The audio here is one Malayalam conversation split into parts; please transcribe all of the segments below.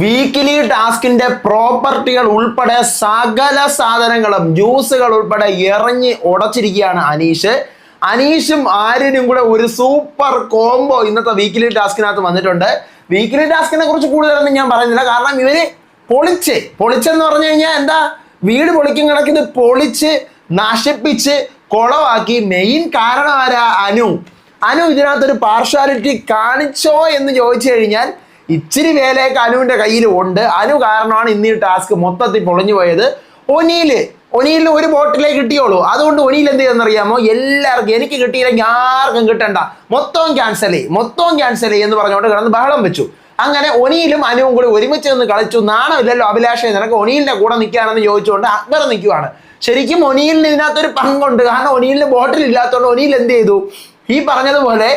വീക്കിലി ടാസ്കിന്റെ പ്രോപ്പർട്ടികൾ ഉൾപ്പെടെ സകല സാധനങ്ങളും ജ്യൂസുകൾ ഉൾപ്പെടെ ഇറങ്ങി ഉടച്ചിരിക്കുകയാണ് അനീഷ്. അനീഷും ആര്യനും കൂടെ ഒരു സൂപ്പർ കോംബോ ഇന്നത്തെ വീക്കിലി ടാസ്കിനകത്ത് വന്നിട്ടുണ്ട്. വീക്കിലി ടാസ്കിനെ കുറിച്ച് കൂടുതലൊന്നും ഞാൻ പറയുന്നില്ല. കാരണം ഇവർ പൊളിച്ച് പൊളിച്ചെന്ന് പറഞ്ഞു കഴിഞ്ഞാൽ എന്താ? വീട് പൊളിക്കും കണക്കിന് പൊളിച്ച് നശിപ്പിച്ച് കൊളവാക്കി. മെയിൻ കാരണം ആരാ? അനു. അനു ഇതിനകത്തൊരു പാർഷ്വാലിറ്റി കാണിച്ചോ എന്ന് ചോദിച്ചു കഴിഞ്ഞാൽ ഇച്ചിരി വേലയൊക്കെ അനുവിന്റെ കയ്യിൽ ഉണ്ട്. അനു കാരണമാണ് ഇന്ന് ഈ ടാസ്ക് മൊത്തത്തിൽ പൊളിഞ്ഞു പോയത്. ഒനിയിൽ ഒനിയിൽ ഒരു ബോട്ടിലേ കിട്ടിയോളൂ. അതുകൊണ്ട് ഒനിയിൽ എന്ത് ചെയ്തെന്നറിയാമോ എല്ലാവർക്കും എനിക്ക് കിട്ടിയില്ലെങ്കിൽ ആർക്കും കിട്ടണ്ട. മൊത്തം ക്യാൻസൽ ചെയ്യും മൊത്തം ക്യാൻസൽ ചെയ്യും എന്ന് പറഞ്ഞുകൊണ്ട് കിടന്ന് ബഹളം വെച്ചു. അങ്ങനെ ഒനിയിലും അനുവും കൂടി ഒരുമിച്ച് നിന്ന് കളിച്ചു. നാണമില്ലല്ലോ അഭിലാഷേ നിനക്ക് ഒനിയിലിന്റെ കൂടെ നിൽക്കാനെന്ന് ചോദിച്ചുകൊണ്ട് അക്ബർ നിൽക്കുവാണ്. ശരിക്കും ഒനിയിലിന് ഇതിനകത്തൊരു പങ്കുണ്ട്. കാരണം ഒനിയിലിന് ബോട്ടിൽ ഇല്ലാത്തതുകൊണ്ട് ഒനിയിൽ എന്ത് ചെയ്തു? ഈ പറഞ്ഞതുപോലെ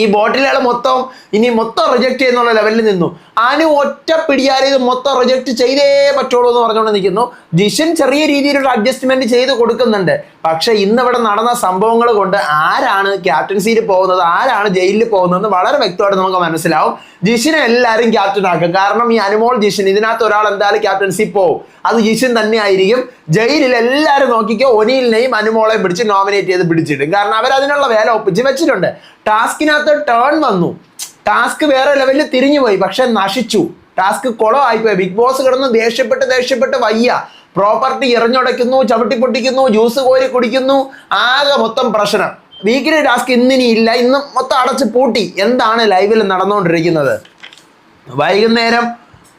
ഈ ബോട്ടിലുകൾ മൊത്തം ഇനി മൊത്തം റിജക്ട് ചെയ്യുന്നുള്ള ലെവലിൽ നിന്നു. അനു ഒറ്റ പിടിയാൽ ഇത് മൊത്തം റിജക്ട് ചെയ്തേ പറ്റുള്ളൂ എന്ന് പറഞ്ഞുകൊണ്ട് നിൽക്കുന്നു. ജിഷൻ ചെറിയ രീതിയിലുള്ള അഡ്ജസ്റ്റ്മെന്റ് ചെയ്ത് കൊടുക്കുന്നുണ്ട്. പക്ഷെ ഇന്ന് ഇവിടെ നടന്ന സംഭവങ്ങൾ കൊണ്ട് ആരാണ് ക്യാപ്റ്റൻസിയിൽ പോകുന്നത് ആരാണ് ജയിലിൽ പോകുന്നത് വളരെ വ്യക്തമായിട്ട് നമുക്ക് മനസ്സിലാവും. ജിഷിനെ എല്ലാവരും ക്യാപ്റ്റൻ ആക്കും. കാരണം ഈ അനുമോൾ ജിഷൻ ഇതിനകത്ത് ഒരാൾ എന്തായാലും ക്യാപ്റ്റൻസി പോകും. അത് ജിഷൻ തന്നെ ആയിരിക്കും. ജയിലിൽ എല്ലാവരും നോക്കിക്കോ ഒനിയിലിനെയും അനുമോളെയും പിടിച്ച് നോമിനേറ്റ് ചെയ്ത് പിടിച്ചിടും. കാരണം അവർ അതിനുള്ള വേല ഒപ്പിച്ച് വെച്ചിട്ടുണ്ട്. ടാസ്കിനകത്ത് ടേൺ വന്നു. ടാസ്ക് വേറെ ലെവലിൽ തിരിഞ്ഞു പോയി. പക്ഷെ നശിച്ചു. ടാസ്ക് കുളമായിപ്പോയി ബിഗ് ബോസ് കിടന്ന് ദേഷ്യപ്പെട്ട് ദേഷ്യപ്പെട്ട് വയ്യ. പ്രോപ്പർട്ടി എറിഞ്ഞുടയ്ക്കുന്നു ചവിട്ടി പൊട്ടിക്കുന്നു ജ്യൂസ് കോരി കുടിക്കുന്നു. ആകെ മൊത്തം പ്രശ്നം. വീക്കിലി ടാസ്ക് ഇന്നിനി ഇല്ല. ഇന്ന് മൊത്തം അടച്ച് പൂട്ടി. എന്താണ് ലൈവിൽ നടന്നുകൊണ്ടിരിക്കുന്നത്? വൈകുന്നേരം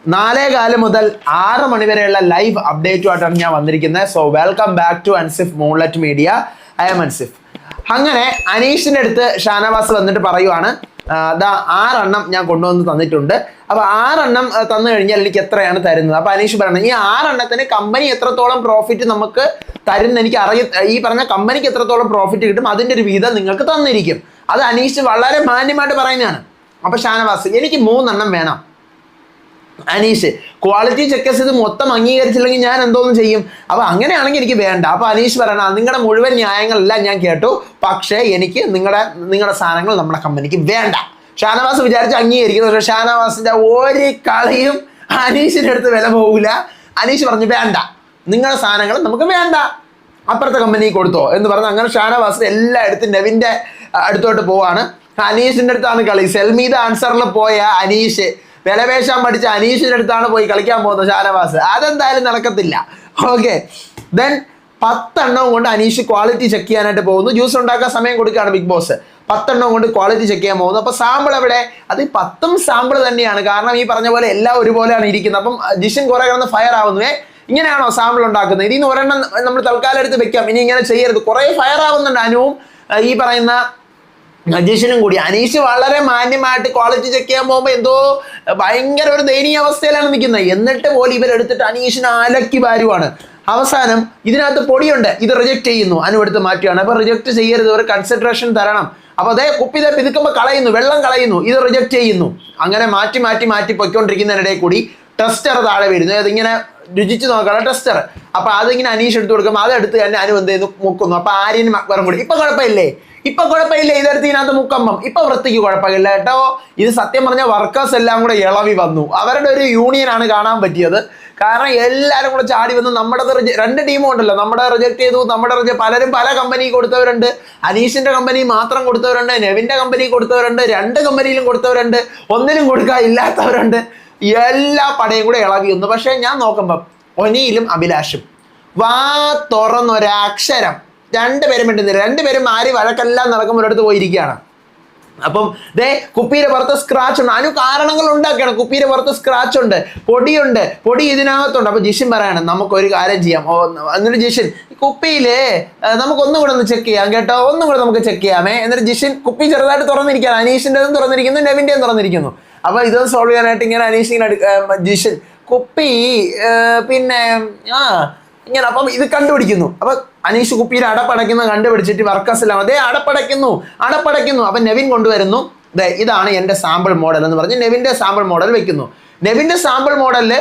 നാലേ കാലം മുതൽ ആറ് മണി വരെയുള്ള ലൈവ് അപ്ഡേറ്റുമായിട്ടാണ് ഞാൻ വന്നിരിക്കുന്നത്. So welcome back to Ansif moonlet media I'm Ansif അങ്ങനെ അനീഷിന്റെ അടുത്ത് ഷാനവാസ് വന്നിട്ട് പറയുവാണ് ദാ ആറെണ്ണം ഞാൻ കൊണ്ടുവന്ന് തന്നിട്ടുണ്ട്. അപ്പൊ ആറെണ്ണം തന്നു കഴിഞ്ഞാൽ എനിക്ക് എത്രയാണ് തരുന്നത്? അപ്പൊ അനീഷ് പറയുന്നത് ഈ ആറെണ്ണത്തിന് കമ്പനി എത്രത്തോളം പ്രോഫിറ്റ് നമുക്ക് തരുന്ന എനിക്ക് അറിയ ഈ പറഞ്ഞ കമ്പനിക്ക് എത്രത്തോളം പ്രോഫിറ്റ് കിട്ടും അതിന്റെ ഒരു വിധം നിങ്ങൾക്ക് തന്നിരിക്കും. അത് അനീഷ് വളരെ മാന്യമായിട്ട് പറയുന്നതാണ്. അപ്പൊ ഷാനവാസ് എനിക്ക് മൂന്നെണ്ണം വേണം. അനീഷ് ക്വാളിറ്റി ചെക്കേഴ്സ് ഇത് മൊത്തം അംഗീകരിച്ചില്ലെങ്കിൽ ഞാൻ എന്തോന്നും ചെയ്യും? അപ്പൊ അങ്ങനെയാണെങ്കിൽ എനിക്ക് വേണ്ട. അപ്പൊ അനീഷ് പറയണ നിങ്ങളുടെ മുഴുവൻ ന്യായങ്ങളെല്ലാം ഞാൻ കേട്ടു. പക്ഷേ എനിക്ക് നിങ്ങളുടെ നിങ്ങളുടെ സാധനങ്ങൾ നമ്മുടെ കമ്പനിക്ക് വേണ്ട. ഷാനവാസ് വിചാരിച്ച് അംഗീകരിക്കുന്നു. പക്ഷേ ഷാനവാസിന്റെ ഒരു കളിയും അനീഷിന്റെ അടുത്ത് വില പോകില്ല അനീഷ് പറഞ്ഞു വേണ്ട. നിങ്ങളുടെ സാധനങ്ങൾ നമുക്ക് വേണ്ട. അപ്പുറത്തെ കമ്പനി കൊടുത്തോ. എന്ന് പറഞ്ഞ് അങ്ങനെ ഷാനവാസ് എല്ലായിടത്തും നെവിന്റെ അടുത്തോട്ട് പോവാണ്. അനീഷിന്റെ അടുത്താണ് കളി. സെൽമീദ ആൻസറിൽ പോയ അനീഷ് വിലപേശാൻ പഠിച്ച അനീഷിന്റെ അടുത്താണ് പോയി കളിക്കാൻ പോകുന്നത് ഷാനവാസ്. അതെന്തായാലും നടക്കത്തില്ല. ഓക്കെ ദെൻ പത്തെണ്ണം കൊണ്ട് അനീഷ് ക്വാളിറ്റി ചെക്ക് ചെയ്യാനായിട്ട് പോകുന്നു. ജ്യൂസ് ഉണ്ടാക്കാൻ സമയം കൊടുക്കുകയാണ് ബിഗ് ബോസ് പത്തെണ്ണം കൊണ്ട് ക്വാളിറ്റി ചെക്ക് ചെയ്യാൻ പോകുന്നു. അപ്പോൾ സാമ്പിൾ എവിടെ? അത് പത്തും സാമ്പിൾ തന്നെയാണ്. കാരണം ഈ പറഞ്ഞ പോലെ എല്ലാം ഒരുപോലെയാണ് ഇരിക്കുന്നത്. അപ്പം ജിഷൻ കുറേ കിടന്ന് ഫയർ ആവുന്നു ഏ ഇങ്ങനെയാണോ സാമ്പിൾ ഉണ്ടാക്കുന്നത്? ഇതിൽ ഒരെണ്ണം നമ്മൾ തൽക്കാലം എടുത്ത് വെക്കാം. ഇനി ഇങ്ങനെ ചെയ്യരുത്. കുറേ ഫയർ ആവുന്നുണ്ട് അനുവും ഈ പറയുന്ന അജീഷനും കൂടി. അനീഷ് വളരെ മാന്യമായിട്ട് ക്വാളിറ്റി ചെക്ക് ചെയ്യാൻ പോകുമ്പോൾ എന്തോ ഭയങ്കര ഒരു ദയനീയ അവസ്ഥയിലാണ് നിൽക്കുന്നത്. എന്നിട്ട് പോലും ഇവരെടുത്തിട്ട് അനീഷിനെ അലക്കി വാരുവാണ്. അവസാനം ഇതിനകത്ത് പൊടിയുണ്ട്. ഇത് റിജക്ട് ചെയ്യുന്നു. അനുവെടുത്ത് മാറ്റുകയാണ്. അപ്പൊ റിജക്ട് ചെയ്യരുത്. ഒരു കൺസിഡറേഷൻ തരണം. അപ്പൊ അതേ കുപ്പി ഇതേ പിതുക്കുമ്പോൾ കളയുന്നു. വെള്ളം കളയുന്നു. ഇത് റിജക്ട് ചെയ്യുന്നു. അങ്ങനെ മാറ്റി മാറ്റി മാറ്റി പൊയ്ക്കൊണ്ടിരിക്കുന്നതിനിടയിൽ കൂടി ടെസ്റ്റർ താഴെ വീഴുന്നു. അതിങ്ങനെ രുചിച്ച് നോക്കണം ടെസ്റ്റർ അപ്പൊ അതിങ്ങനെ അനീഷ് എടുത്തു കൊടുക്കുമ്പോൾ അതെടുത്ത് തന്നെ അനു എന്ത് ചെയ്യുന്നു? മുക്കുന്നു. അപ്പൊ ആര്യനും അക്ബറും കൂടി. ഇപ്പൊ കുഴപ്പമില്ലേ? ഇപ്പൊ കുഴപ്പമില്ല ഇതിനകത്ത് മുക്കമ്പം. ഇപ്പൊ വൃത്തിക്ക് കുഴപ്പമില്ല കേട്ടോ. ഇത് സത്യം പറഞ്ഞ വർക്കേഴ്സ് എല്ലാം കൂടെ ഇളവി വന്നു. അവരുടെ ഒരു യൂണിയൻ ആണ് കാണാൻ പറ്റിയത്. കാരണം എല്ലാവരും കൂടെ ചാടി വന്ന് നമ്മുടെ രണ്ട് ടീമും ഉണ്ടല്ലോ. നമ്മുടെ റിജക്ട് ചെയ്തു നമ്മുടെ പലരും പല കമ്പനി കൊടുത്തവരുണ്ട്. അനീഷിന്റെ കമ്പനി മാത്രം കൊടുത്തവരുണ്ട് നെവിന്റെ കമ്പനി കൊടുത്തവരുണ്ട് രണ്ട് കമ്പനിയിലും കൊടുത്തവരുണ്ട് ഒന്നിനും കൊടുക്കാൻ ഇല്ലാത്തവരുണ്ട്. എല്ലാ പടയും കൂടെ ഇളകി വന്നു. പക്ഷേ ഞാൻ നോക്കുമ്പം ഒനിയിലും അഭിലാഷും. വാ തുറന്നൊരക്ഷരം. രണ്ടുപേരും മിണ്ടുന്നില്ല. രണ്ടുപേരും ആര് വഴക്കെല്ലാം നടക്കുമ്പോൾ അടുത്ത് പോയിരിക്കുകയാണ്. അപ്പം ദേ കുപ്പിയുടെ പുറത്ത് സ്ക്രാച്ച് ഉണ്ട്. അനു കാരണങ്ങൾ ഉണ്ടാക്കണം കുപ്പിയുടെ പുറത്ത് സ്ക്രാച്ച് ഉണ്ട്. പൊടിയുണ്ട്. പൊടി ഇതിനകത്തുണ്ട്. അപ്പൊ ജിഷിൻ പറയാണ് നമുക്ക് ഒരു കാര്യം ചെയ്യാം. എന്നിട്ട് ജിഷിൻ നമുക്ക് ഒന്നും കൂടെ ഒന്ന് ചെക്ക് ചെയ്യാം കേട്ടോ. ഒന്നും കൂടെ നമുക്ക് ചെക്ക് ചെയ്യാമേ. എന്നിട്ട് ജിഷിൻ കുപ്പി ചെറുതായിട്ട് തുറന്നിരിക്കുകയാണ്. അനീഷിന്റെതും തുറന്നിരിക്കുന്നു നെവിന്റെയും തുറന്നിരിക്കുന്നു. അപ്പൊ ഇത് സോൾവ് ചെയ്യാനായിട്ട് ഇങ്ങനെ അനീഷ് ഇങ്ങനെ ജിഷിൻ കുപ്പി പിന്നെ ആ ഇങ്ങനെ. അപ്പം ഇത് കണ്ടുപിടിക്കുന്നു. അപ്പൊ അനീഷ് കുപ്പിയിൽ അടപ്പടയ്ക്കുന്നത് കണ്ടുപിടിച്ചിട്ട് വർക്കേഴ്സ് എല്ലാം അതേ അടപ്പടയ്ക്കുന്നു അടപ്പടയ്ക്കുന്നു. അപ്പൊ നെവിൻ കൊണ്ടുവരുന്നു. ദേ ഇതാണ് എന്റെ സാമ്പിൾ മോഡൽ എന്ന് പറഞ്ഞ് നെവിന്റെ സാമ്പിൾ മോഡൽ വെക്കുന്നു. നെവിന്റെ സാമ്പിൾ മോഡലിൽ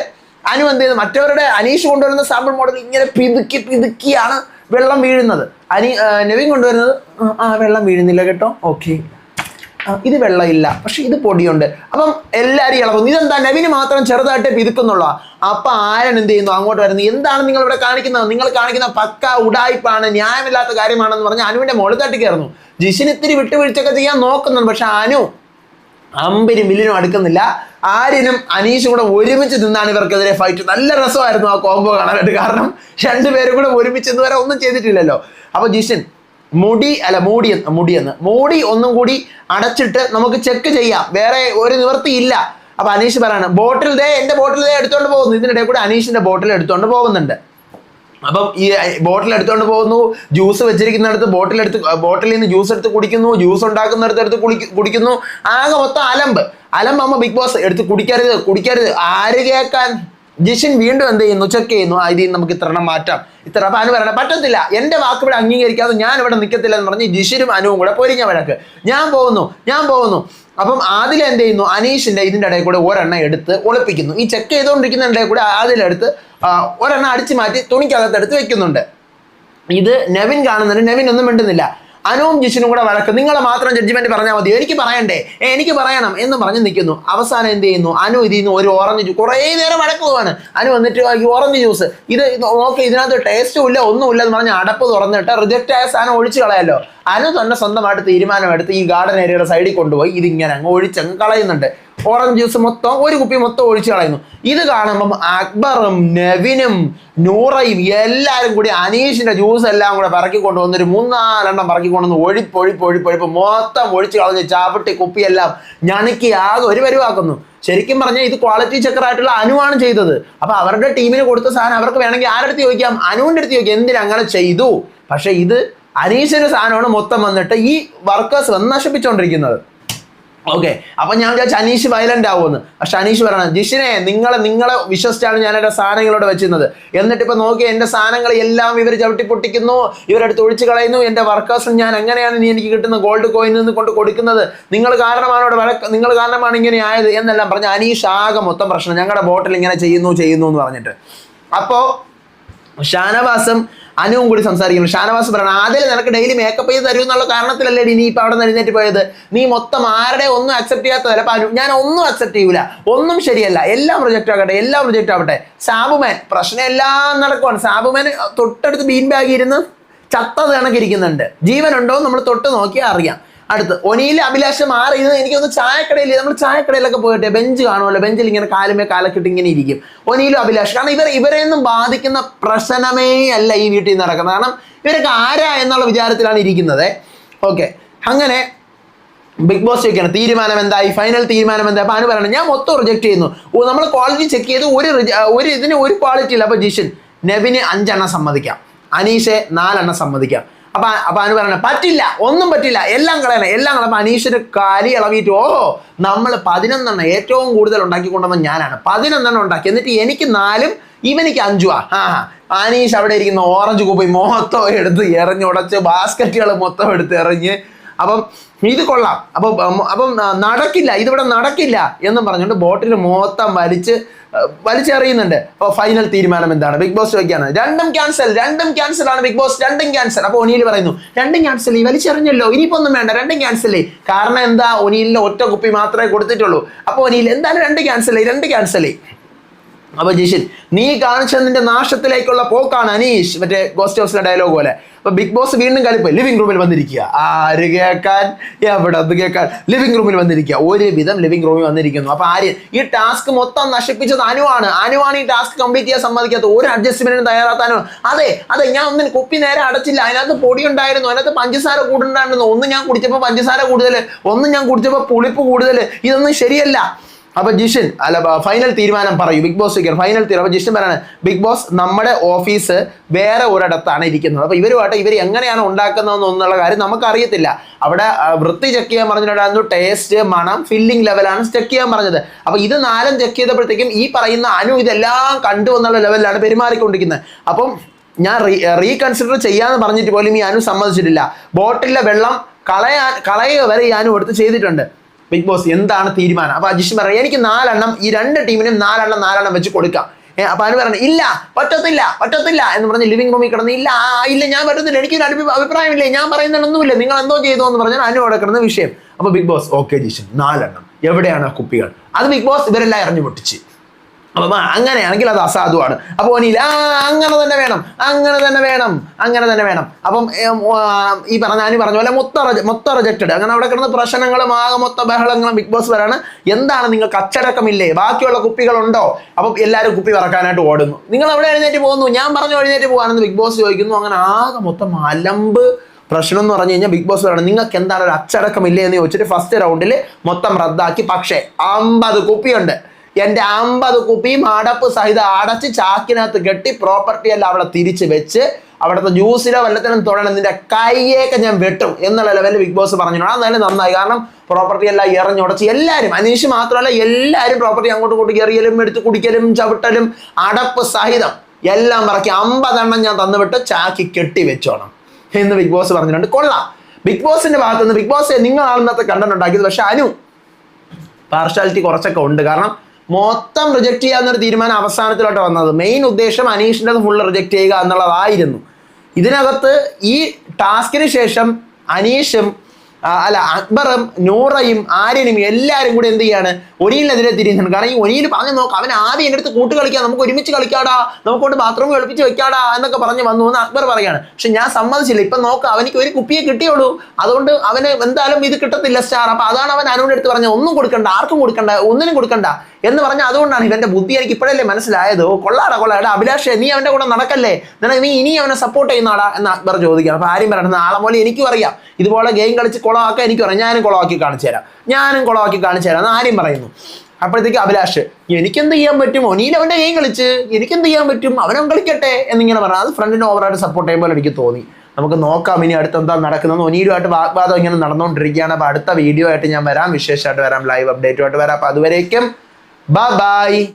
അനു എന്ത് ചെയ്തു മറ്റവരുടെ അനീഷ് കൊണ്ടുവരുന്ന സാമ്പിൾ മോഡൽ ഇങ്ങനെ പിതുക്കി പിതുക്കിയാണ് വെള്ളം വീഴുന്നത്. അനി നെവിൻ കൊണ്ടുവരുന്നത് ആ, വെള്ളം വീഴുന്നില്ല കേട്ടോ. ഓക്കെ. ഇത് വെള്ളമില്ല. പക്ഷെ ഇത് പൊടിയുണ്ട്. അപ്പം എല്ലാവരും ഇളകുന്നു ഇതെന്താ? നവിന് മാത്രം ചെറുതായിട്ട് പിതുക്കുന്നുള്ള. അപ്പൊ ആരൻ എന്ത് ചെയ്യുന്നു? അങ്ങോട്ട് വരുന്നു. എന്താണ് നിങ്ങൾ ഇവിടെ കാണിക്കുന്നത്? നിങ്ങൾ കാണിക്കുന്ന പക്ക ഉടായ്പാണ് ന്യായമില്ലാത്ത കാര്യമാണെന്ന് പറഞ്ഞ് അനുവിന്റെ മുകളിൽ തട്ടി കയറുന്നു. ജിഷിന് ഇത്തിരി വിട്ടുവീഴ്ചയൊക്കെ ചെയ്യാൻ നോക്കുന്നുണ്ട്. പക്ഷെ അനു അമ്പിനും വില്ലിനും അടുക്കുന്നില്ല. ആര്യനും അനീഷും കൂടെ ഒരുമിച്ച് നിന്നാണ് ഇവർക്കെതിരെ ഫൈറ്റ് നല്ല രസമായിരുന്നു ആ കോംബോ കാണാനായിട്ട്. കാരണം രണ്ടുപേരും കൂടെ ഒരുമിച്ച് ഇന്നുവരെ ഒന്നും ചെയ്തിട്ടില്ലല്ലോ. അപ്പൊ ജിഷൻ മുടി അല്ല മൂടി എന്ന് മോഡി മൂടി ഒന്നും കൂടി അടച്ചിട്ട് നമുക്ക് ചെക്ക് ചെയ്യാം. വേറെ ഒരു നിവൃത്തി ഇല്ല. അപ്പൊ അനീഷ് പറയാണ് ബോട്ടിൽ ദേ എന്റെ ബോട്ടിൽ ദേ എടുത്തോണ്ട് പോകുന്നു. ഇതിനിടെ കൂടെ അനീഷിന്റെ ബോട്ടിൽ എടുത്തോണ്ട് പോകുന്നുണ്ട്. അപ്പം ഈ ബോട്ടിൽ എടുത്തുകൊണ്ട് പോകുന്നു ജ്യൂസ് വെച്ചിരിക്കുന്നിടത്ത് ബോട്ടിൽ എടുത്ത് ബോട്ടിലിൽ നിന്ന് ജ്യൂസ് എടുത്ത് കുടിക്കുന്നു ജ്യൂസ് ഉണ്ടാക്കുന്നിടത്ത് എടുത്ത് കുടി കുടിക്കുന്നു. ആകെ മൊത്തം അലമ്പ്. അലമ്പ് അമ്മ ബിഗ് ബോസ് എടുത്ത് കുടിക്കരുത് കുടിക്കരുത്. ആര് കേൾക്കാൻ? ജിഷിൻ വീണ്ടും എന്ത് ചെയ്യുന്നു? ചെക്ക് ചെയ്യുന്നു. ആ ഇതിൽ നമുക്ക് ഇത്ര എണ്ണം മാറ്റാം. ഇത്ര അപ്പം അനു പറയണം. പറ്റത്തില്ല. എന്റെ വാക്ക് ഇവിടെ അംഗീകരിക്കാതെ ഞാൻ ഇവിടെ നിൽക്കത്തില്ല എന്ന് പറഞ്ഞ് ജിഷിനും അനുവും കൂടെ പൊരിഞ്ഞ വഴക്ക്. ഞാൻ പോകുന്നു. ഞാൻ പോകുന്നു. അപ്പം ആദിൽ എന്ത് ചെയ്യുന്നു? അനീഷിന്റെ ഇതിന്റെ ഇടയിൽ കൂടെ ഒരെണ്ണം എടുത്ത് ഒളിപ്പിക്കുന്നു. ഈ ചെക്ക് ചെയ്തുകൊണ്ടിരിക്കുന്ന ഇടയിൽ കൂടെ ആദിലെടുത്ത് ആ, ഒരെണ്ണം അടിച്ചു മാറ്റി തുണിക്കകത്തെടുത്ത് വെക്കുന്നുണ്ട്. ഇത് നെവിൻ കാണുന്നുണ്ട്. നെവിൻ ഒന്നും മിണ്ടുന്നില്ല. അനുവും ജിഷിനും കൂടെ വഴക്ക്. നിങ്ങൾ മാത്രം ജഡ്ജ്മെന്റ് പറഞ്ഞാൽ മതി. എനിക്ക് പറയണ്ടേ. എനിക്ക് പറയണം എന്ന് പറഞ്ഞ് നിൽക്കുന്നു. അവസാനം എന്ത് ചെയ്യുന്നു? അനു ഇതിൽ നിന്ന് ഒരു ഓറഞ്ച് ജ്യൂസ് കുറേ നേരം വഴക്ക് പോവാണ്. അനു വന്നിട്ട് ഈ ഓറഞ്ച് ജ്യൂസ് ഇത് നോക്കി ഇതിനകത്ത് ടേസ്റ്റും ഇല്ല ഒന്നുമില്ല എന്ന് പറഞ്ഞ് അടപ്പ് തുറന്നിട്ട് റിജക്റ്റ് ആയ സാധനം ഒഴിച്ചു കളയാലോ. അനു തന്നെ സ്വന്തമായിട്ട് തീരുമാനമെടുത്ത് ഈ ഗാർഡൻ ഏരിയയുടെ സൈഡിൽ കൊണ്ടുപോയി. ഇതിങ്ങനെ അങ്ങ് ഒഴിച്ചങ്ങ് കളയുന്നുണ്ട്. ഓറഞ്ച് ജ്യൂസ് മൊത്തം ഒരു കുപ്പി മൊത്തം ഒഴിച്ചു കളയുന്നു. ഇത് കാണുമ്പം അക്ബറും നെവിനും നൂറയും എല്ലാവരും കൂടി അനീഷിന്റെ ജ്യൂസ് എല്ലാം കൂടെ പറക്കി കൊണ്ടുവന്ന് ഒരു മൂന്നാലെണ്ണം പറക്കി കൊണ്ടുവന്ന് ഒഴിപ്പ് ഒഴിപ്പ് ഒഴിപ്പ് ഒഴിപ്പ് മൊത്തം ഒഴിച്ച് കളഞ്ഞ് ചാപ്പിട്ടി കുപ്പിയെല്ലാം ഞണുക്കി ആകെ ഒരു പരിവാക്കുന്നു. ശരിക്കും പറഞ്ഞാൽ ഇത് ക്വാളിറ്റി ചെക്കറായിട്ടുള്ള അനുവാണ് ചെയ്തത്. അപ്പൊ അവരുടെ ടീമിന് കൊടുത്ത സാധനം അവർക്ക് വേണമെങ്കിൽ ആരുടെ അടുത്ത് ചോദിക്കാം? അനുവിന്റെ അടുത്ത് ചോദിക്കാം. എന്തിനാ അങ്ങനെ ചെയ്തു? പക്ഷെ ഇത് അനീഷിന്റെ സാധനമാണ് മൊത്തം വന്നിട്ട് ഈ വർക്കേഴ്സ് വന്ന് നശിപ്പിച്ചുകൊണ്ടിരിക്കുന്നത് ഓക്കെ അപ്പൊ ഞാൻ വിചാരിച്ചു അനീഷ് വയലന്റ് ആവുമെന്ന്. പക്ഷെ അനീഷ് പറയണം ജിഷിനെ നിങ്ങളെ നിങ്ങളെ വിശ്വസിച്ചാണ് ഞാൻ എന്റെ സാധനങ്ങളോട് വെച്ചിരുന്നത്. എന്നിട്ട് ഇപ്പൊ നോക്കി എന്റെ സാധനങ്ങൾ എല്ലാം ഇവർ ചവിട്ടി പൊട്ടിക്കുന്നു ഇവരെടുത്ത് ഒഴിച്ചു കളയുന്നു എന്റെ വർക്കേഴ്സും ഞാൻ എങ്ങനെയാണ് ഇനി എനിക്ക് കിട്ടുന്ന ഗോൾഡ് കോയിൻ നിന്ന് കൊണ്ട് കൊടുക്കുന്നത്? നിങ്ങൾ കാരണമാണ് ഇവിടെ വഴക്ക് നിങ്ങൾ കാരണമാണ് ഇങ്ങനെ ആയത് എന്നെല്ലാം പറഞ്ഞ അനീഷ് ആകെ മൊത്തം പ്രശ്നം ഞങ്ങളുടെ ബോട്ടിൽ ഇങ്ങനെ ചെയ്യുന്നു ചെയ്യുന്നു എന്ന് പറഞ്ഞിട്ട്. അപ്പോ ഷാനവാസും അനുവും കൂടി സംസാരിക്കുന്നു. ഷാനവാസ് പറയണം ആദ്യം നിനക്ക് ഡെയിലി മേക്കപ്പ് ചെയ്ത് തരും എന്നുള്ള കാരണത്തിലല്ലേ നീ ഇപ്പം അവിടെ നിന്നിട്ട് പോയത്? നീ മൊത്തം ആരുടെ ഒന്നും അക്സെപ്റ്റ് ചെയ്യാത്ത അപ്പൊ അനു ഞാൻ ഒന്നും അക്സെപ്റ്റ് ചെയ്യൂല. ഒന്നും ശരിയല്ല. എല്ലാം പ്രൊജക്റ്റ് ആകട്ടെ എല്ലാം പ്രൊജക്റ്റ് ആവട്ടെ. സാബുമാൻ പ്രശ്നം എല്ലാം നടക്കുവാണ്. സാബുമാൻ തൊട്ടടുത്ത് ബീൻ ബാഗ് ഇരുന്ന് ചത്തത് കണക്കിരിക്കുന്നുണ്ട്. ജീവനുണ്ടോ നമ്മൾ തൊട്ട് നോക്കിയാൽ അറിയാം. അടുത്ത്. ഒനിയിൽ അഭിലാഷം മാറി എനിക്ക് എനിക്കൊന്ന് ചായക്കടയിൽ നമ്മൾ ചായക്കടയിലൊക്കെ പോയിട്ട് ബെഞ്ച് കാണുമല്ലോ ബെഞ്ചിൽ ഇങ്ങനെ കാലുമേ കാലക്കിട്ട് ഇങ്ങനെ ഇരിക്കും. ഒനിയിലും അഭിലാഷം. കാരണം ഇവർ ഇവരെയൊന്നും ബാധിക്കുന്ന പ്രശ്നമേ അല്ല ഈ വീട്ടിൽ നടക്കുന്നത്. കാരണം ഇവരൊക്കെ ആരാ എന്നുള്ള വിചാരത്തിലാണ് ഇരിക്കുന്നത്. ഓക്കെ. അങ്ങനെ ബിഗ് ബോസ് ചോദിക്കണം തീരുമാനം എന്തായി? ഫൈനൽ തീരുമാനം എന്താ അപ്പൊ അനു പറയണം ഞാൻ മൊത്തം റിജക്ട് ചെയ്യുന്നു. നമ്മൾ ക്വാളിറ്റി ചെക്ക് ചെയ്ത് ഒരു ഒരു ഇതിന് ഒരു ക്വാളിറ്റി ഇല്ല. അപ്പൊ ജിഷൻ നെവിന് അഞ്ചെണ്ണം സമ്മതിക്കാം. അനീഷെ നാലെണ്ണം സമ്മതിക്കാം. അപ്പൊ അപ്പൊ അനു പറയണ പറ്റില്ല ഒന്നും പറ്റില്ല എല്ലാം കളയണം എല്ലാം കളയണം അപ്പൊ അനീഷിന് കാലി ഇളവിയിട്ട് ഓ നമ്മൾ പതിനൊന്നെണ്ണം ഏറ്റവും കൂടുതൽ ഉണ്ടാക്കി കൊണ്ടുവന്ന ഞാനാണ്. പതിനൊന്നെണ്ണം ഉണ്ടാക്കി. എന്നിട്ട് എനിക്ക് നാലും ഇവനിക്ക് അഞ്ചുവാ. ആ അനീഷ് അവിടെ ഇരിക്കുന്ന ഓറഞ്ച് കുപ്പി മൊത്തം എടുത്ത് എറിഞ്ഞുടച്ച് ബാസ്ക്കറ്റുകൾ മൊത്തം എടുത്ത് എറിഞ്ഞ് അപ്പം ഇത് കൊള്ളാം. അപ്പം അപ്പം നടക്കില്ല ഇതിവിടെ നടക്കില്ല എന്നും പറഞ്ഞുകൊണ്ട് ബോട്ടിൽ മൊത്തം വലിച്ച് വലിച്ചെറിയുന്നുണ്ട്. അപ്പോൾ ഫൈനൽ തീരുമാനം എന്താണ്? ബിഗ് ബോസ് ചോദിക്കാണ് രണ്ടും ക്യാൻസൽ രണ്ടും ക്യാൻസൽ ആണ് ബിഗ് ബോസ് രണ്ടും ക്യാൻസൽ അപ്പോൾ ഒനിയിൽ പറയുന്നു രണ്ടും ക്യാൻസൽ ഈ വലിച്ചെറിഞ്ഞല്ലോ ഇനിയിപ്പോ ഒന്നും വേണ്ട രണ്ടും ക്യാൻസൽ കാരണം എന്താ? ഒനിയിലെ ഒറ്റ കുപ്പി മാത്രമേ കൊടുത്തിട്ടുള്ളൂ. അപ്പോൾ ഒനിയിൽ എന്തായാലും രണ്ട് ക്യാൻസൽ രണ്ട് ക്യാൻസൽ അപ്പൊ ജിഷിൻ നീ കാണിച്ചതിന്റെ നാശത്തിലേക്കുള്ള പോക്കാണ് അനീഷ് മറ്റേ ഗോസ്റ്റ് ഹൗസിലെ ഡയലോഗ് പോലെ. അപ്പൊ ബിഗ് ബോസ് വീണ്ടും കളിപ്പ് ലിവിംഗ് റൂമിൽ വന്നിരിക്കുക. ആര് കേൾക്കാൻ? എവിടെ അത് കേൾക്കാൻ? ലിവിംഗ് റൂമിൽ വന്നിരിക്കുക. ഒരുവിധം ലിവിംഗ് റൂമിൽ വന്നിരിക്കുന്നു. അപ്പൊ ആര് ഈ ടാസ്ക് മൊത്തം നശിപ്പിച്ചത് അനുവാണ്. അനുവാണ് ഈ ടാസ്ക് കംപ്ലീറ്റ് ചെയ്യാൻ സമ്മതിക്കാത്ത ഒരു അഡ്ജസ്റ്റ്മെന്റിനും തയ്യാറാത്താനോ അതെ അതെ ഞാൻ ഒന്നിന് കുപ്പി നേരെ അടച്ചില്ല. അതിനകത്ത് പൊടി ഉണ്ടായിരുന്നു. അതിനകത്ത് പഞ്ചസാര കൂടുണ്ടായിരുന്നു. ഒന്ന് ഞാൻ കുടിച്ചപ്പോൾ പഞ്ചസാര കൂടുതൽ ഒന്ന് ഞാൻ കുടിച്ചപ്പോൾ പുളിപ്പ് കൂടുതൽ ഇതൊന്നും ശരിയല്ല. അപ്പൊ ജിഷൻ അല്ല ഫൈനൽ തീരുമാനം പറയൂ. ബിഗ് ബോസ് ഫൈനൽ തീരുമാനം അപ്പൊ ജിഷൻ പറയാണ് ബിഗ് ബോസ് നമ്മുടെ ഓഫീസ് വേറെ ഒരിടത്താണ് ഇരിക്കുന്നത്. അപ്പൊ ഇവരുമായിട്ട് ഇവർ എങ്ങനെയാണ് ഉണ്ടാക്കുന്നതെന്ന് എന്നുള്ള കാര്യം നമുക്ക് അറിയത്തില്ല അവിടെ വൃത്തി ചെക്ക് ചെയ്യാൻ പറഞ്ഞിട്ടുണ്ടായിരുന്നു. ടേസ്റ്റ് മണം ഫില്ലിംഗ് ലെവലാണ് ചെക്ക് ചെയ്യാൻ പറഞ്ഞത്. അപ്പൊ ഇത് നാലും ചെക്ക് ചെയ്തപ്പോഴത്തേക്കും ഈ പറയുന്ന അനു ഇതെല്ലാം കണ്ടു എന്നുള്ള ലെവലിലാണ് പെരുമാറിക്കൊണ്ടിരിക്കുന്നത്. അപ്പം ഞാൻ റീകൺസിഡർ ചെയ്യാന്ന് പറഞ്ഞിട്ട് പോലും ഈ അനു സമ്മതിച്ചിട്ടില്ല. ബോട്ടിലെ വെള്ളം കളയാൻ കളയുക വരെ ഈ അനു എടുത്ത് ചെയ്തിട്ടുണ്ട്. ബിഗ് ബോസ് എന്താണ് തീരുമാനം? അപ്പൊ അജിഷ് പറയാം എനിക്ക് നാലെണ്ണം ഈ രണ്ട് ടീമിനും നാലെണ്ണം നാലെണ്ണം വെച്ച് കൊടുക്കാം. അപ്പൊ അനു പറഞ്ഞു ഇല്ല പറ്റത്തില്ല പറ്റത്തില്ല എന്ന് പറഞ്ഞ് ലിവിംഗ് റൂമിൽ കിടന്ന് ഇല്ല ഇല്ല ഞാൻ പറ്റത്തില്ല എനിക്ക് ഒരു അഭിപ്രായം ഇല്ലേ ഞാൻ പറയുന്നതൊന്നുമില്ല നിങ്ങൾ എന്തോ ചെയ്തു എന്ന് പറഞ്ഞാൽ അനു അവിടെ കിടന്ന വിഷയം. അപ്പൊ ബിഗ് ബോസ് ഓക്കെ ജിഷൻ നാലെണ്ണം. എവിടെയാണ് കുപ്പികൾ? അത് ബിഗ് ബോസ് ഇവരെല്ലാം എറിഞ്ഞു പൊട്ടിച്ച് അപ്പം അങ്ങനെയാണെങ്കിൽ അത് അസാധുവാണ്. അപ്പോൾ ഒനിയിൽ ആ അങ്ങനെ തന്നെ വേണം അങ്ങനെ തന്നെ വേണം അങ്ങനെ തന്നെ വേണം. അപ്പം ഈ പറഞ്ഞ ഞാൻ പറഞ്ഞ പോലെ മൊത്ത മൊത്തം റിജക്റ്റഡ് അങ്ങനെ അവിടെ കിടന്ന് പ്രശ്നങ്ങളും ആകെ മൊത്ത ബഹളങ്ങളും ബിഗ് ബോസ് വരാണ്. എന്താണ് നിങ്ങൾക്ക് അച്ചടക്കമില്ലേ? ബാക്കിയുള്ള കുപ്പികളുണ്ടോ? അപ്പം എല്ലാവരും കുപ്പി പറക്കാനായിട്ട് ഓടുന്നു. നിങ്ങൾ അവിടെ എഴുന്നേറ്റ് പോകുന്നു. ഞാൻ പറഞ്ഞു എഴുന്നേറ്റ് പോകാനെന്ന് ബിഗ് ബോസ് ചോദിക്കുന്നു. അങ്ങനെ ആകെ മൊത്തം അലമ്പ് പ്രശ്നം എന്ന് പറഞ്ഞു കഴിഞ്ഞാൽ ബിഗ് ബോസ് പറയണം നിങ്ങൾക്ക് എന്താണ് ഒരു അച്ചടക്കമില്ലേ എന്ന് ചോദിച്ചിട്ട് ഫസ്റ്റ് റൗണ്ടിൽ മൊത്തം റദ്ദാക്കി. പക്ഷേ അമ്പത് കുപ്പിയുണ്ട്. എന്റെ അമ്പത് കുപ്പിയും അടപ്പ് സഹിതം അടച്ച് ചാക്കിനകത്ത് കെട്ടി പ്രോപ്പർട്ടി എല്ലാം അവിടെ തിരിച്ച് വെച്ച് അവിടുത്തെ ജ്യൂസിലോ വല്ലത്തിനും തൊടണം നിന്റെ കൈയൊക്കെ ഞാൻ വെട്ടും എന്നുള്ള ലെവലിൽ ബിഗ് ബോസ് പറഞ്ഞു അതായത് നന്നായി. കാരണം പ്രോപ്പർട്ടി എല്ലാം എറിഞ്ഞുടച്ച് എല്ലാവരും അനീഷ് മാത്രമല്ല എല്ലാവരും പ്രോപ്പർട്ടി അങ്ങോട്ടും ഇങ്ങോട്ടും എറിയലും എടുത്ത് കുടിക്കലും ചവിട്ടലും അടപ്പ് സഹിതം എല്ലാം പറക്കി അമ്പതെണ്ണം ഞാൻ തന്നുവിട്ട് ചാക്കി കെട്ടി വെച്ചോണം എന്ന് ബിഗ് ബോസ് പറഞ്ഞിട്ടുണ്ട്. കൊള്ളാം. ബിഗ് ബോസിന്റെ ഭാഗത്തുനിന്ന് ബിഗ് ബോസ് നിങ്ങളാണ് ഇന്നത്തെ കണ്ടന്റ് ഉണ്ടാക്കിയത്. പക്ഷെ അനു പാർഷ്യാലിറ്റി കുറച്ചൊക്കെ ഉണ്ട്. കാരണം മൊത്തം റിജക്ട് ചെയ്യാവുന്നൊരു തീരുമാനം അവസാനത്തിലോട്ട് വന്നത്. മെയിൻ ഉദ്ദേശം അനീഷിന്റെ ഫുൾ റിജക്റ്റ് ചെയ്യുക എന്നുള്ളതായിരുന്നു. ഇതിനകത്ത് ഈ ടാസ്കിന് ശേഷം അനീഷും അല്ല അക്ബറും നൂറയും ആര്യനും എല്ലാവരും കൂടി എന്ത് ചെയ്യാണ്? ഒനിയിലെതിരെ തിരിഞ്ഞു കാരണം ഈ ഒനിയിൽ പറഞ്ഞു നോക്കാം അവൻ ആദ്യം എന്റെ അടുത്ത് കൂട്ട് കളിക്കാം നമുക്ക് ഒരുമിച്ച് കളിക്കാടാ നമുക്കൊണ്ട് ബാത്റൂം ഒളിപ്പിച്ച് വെക്കാടാ എന്നൊക്കെ പറഞ്ഞ് വന്നു എന്ന് അക്ബർ പറയാണ് പക്ഷെ ഞാൻ സമ്മതിച്ചില്ല. ഇപ്പം നോക്കാം അവനിക്ക് ഒരു കുപ്പിയെ കിട്ടിയുള്ളൂ. അതുകൊണ്ട് അവന് എന്തായാലും ഇത് കിട്ടത്തില്ല സ്റ്റാർ അപ്പം അതാണ് അവൻ അനുവിന്റെ അടുത്ത് പറഞ്ഞത്. ഒന്നും കൊടുക്കണ്ട ആർക്കും കൊടുക്കണ്ട ഒന്നിനും കൊടുക്കണ്ട. എന്ന് പറഞ്ഞാൽ അതുകൊണ്ടാണ് ഇവന്റെ ബുദ്ധി എനിക്ക് ഇപ്പോഴല്ലേ മനസ്സിലായത്. കൊള്ളാടാ കൊള്ളാടാ. അഭിലാഷേ നീ അവന്റെ കൂടെ നടക്കല്ലേ? നിനക്ക് നീ ഇനി അവനെ സപ്പോർട്ട് ചെയ്യുന്നാടാ എന്ന് അക്ബർ ചോദിക്കണം അപ്പോൾ ആരും പറയണം നാളെ പോലെ എനിക്കും അറിയാം. ഇതുപോലെ ഗെയിം കളിച്ച് കുളമാക്കാൻ എനിക്കും അറിയാം. ഞാനും കുളമാക്കി കാണിച്ചു തരാം. ഞാനും കുളമാക്കി കാണിച്ചു തരാം എന്ന് ആരും പറയുന്നു. അപ്പോഴത്തേക്ക് അഭിലാഷ് എനിക്കെന്ത് ചെയ്യാൻ പറ്റും? ഒനിയിൽ അവന്റെ ഗെയിം കളിച്ച് എനിക്കെന്ത് ചെയ്യാൻ പറ്റും? അവനും കളിക്കട്ടെ എന്നിങ്ങനെ പറഞ്ഞാൽ അത് ഫ്രണ്ടിനെ ഓവറായിട്ട് സപ്പോർട്ട് ചെയ്യുമ്പോൾ എനിക്ക് തോന്നി. നമുക്ക് നോക്കാം ഇനി അടുത്ത് എന്താ നടക്കുന്നത് ഒനീരുമായിട്ട് വാഗ്വാദം ഇങ്ങനെ നടന്നുകൊണ്ടിരിക്കുകയാണ്. അപ്പോൾ അടുത്ത വീഡിയോ ആയിട്ട് ഞാൻ വരാം. വിശേഷമായിട്ട് വരാം. ലൈവ് അപ്ഡേറ്റുമായിട്ട് വരാം. അപ്പോൾ അതുവരേക്കും Bye bye.